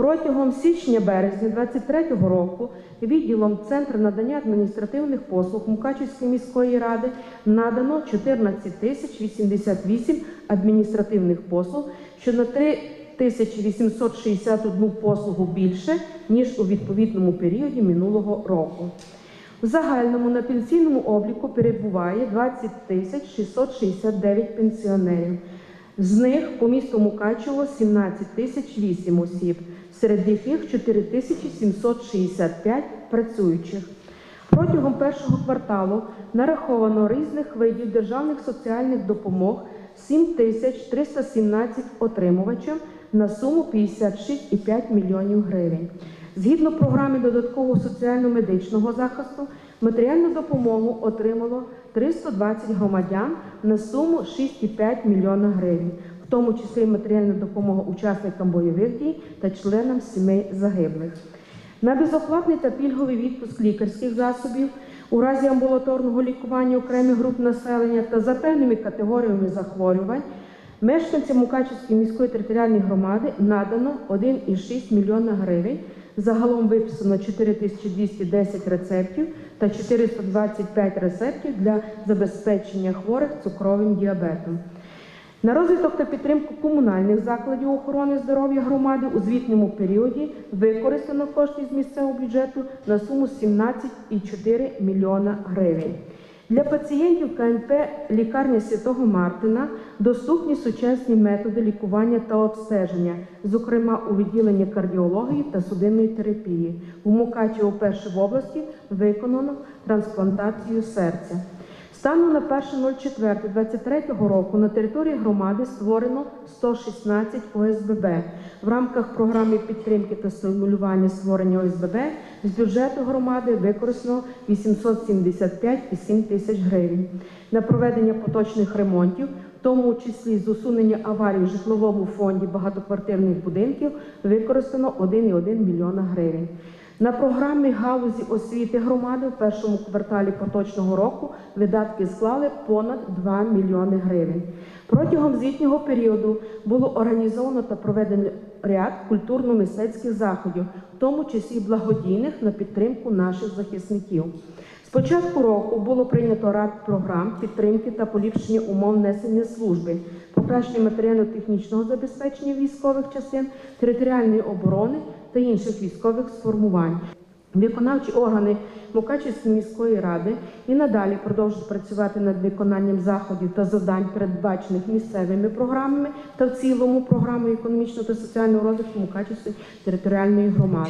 Протягом січня-березня 2023 року відділом Центру надання адміністративних послуг Мукачівської міської ради надано 14 тисяч 88 адміністративних послуг, що на 3 тисячі 861 послугу більше, ніж у відповідному періоді минулого року. В загальному на пенсійному обліку перебуває 20 тисяч 669 пенсіонерів. З них по місту Мукачево 17 тисяч 8 осіб, серед яких 4 тисячі 765 працюючих. Протягом першого кварталу нараховано різних видів державних соціальних допомог 7 тисяч 317 отримувачам на суму 56,5 мільйонів гривень. Згідно програми додаткового соціально-медичного захисту, матеріальну допомогу отримало 320 громадян на суму 6,5 мільйона гривень, в тому числі матеріальна допомога учасникам бойових дій та членам сімей загиблих. На безоплатний та пільговий відпуск лікарських засобів у разі амбулаторного лікування окремих груп населення та за певними категоріями захворювань мешканцям Мукачівської міської територіальної громади надано 1,6 мільйона гривень. Загалом виписано 4210 рецептів та 425 рецептів для забезпечення хворих цукровим діабетом. На розвиток та підтримку комунальних закладів охорони здоров'я громади у звітному періоді використано кошти з місцевого бюджету на суму 17,4 мільйона гривень. Для пацієнтів КНП лікарня Святого Мартина доступні сучасні методи лікування та обстеження, зокрема у відділенні кардіології та судинної терапії. У Мукачево перше в області виконано трансплантацію серця. Станом на 1.04.23 року на території громади створено 116 ОСББ. В рамках програми підтримки та стимулювання створення ОСББ з бюджету громади використано 875,7 тисяч гривень. На проведення поточних ремонтів, в тому числі з усунення аварій в житловому фонді багатоквартирних будинків, використано 1,1 мільйона гривень. На програмі галузі освіти громади в першому кварталі поточного року видатки склали понад 2 мільйони гривень. Протягом звітнього періоду було організовано та проведено ряд культурно-мистецьких заходів, в тому числі благодійних на підтримку наших захисників. З початку року було прийнято ряд програм підтримки та поліпшення умов несення служби, покращення матеріально-технічного забезпечення військових частин, територіальної оборони та інших військових сформувань. Виконавчі органи Мукачівської міської ради і надалі продовжують працювати над виконанням заходів та завдань, передбачених місцевими програмами та в цілому програмою економічного та соціального розвитку Мукачівської територіальної громади.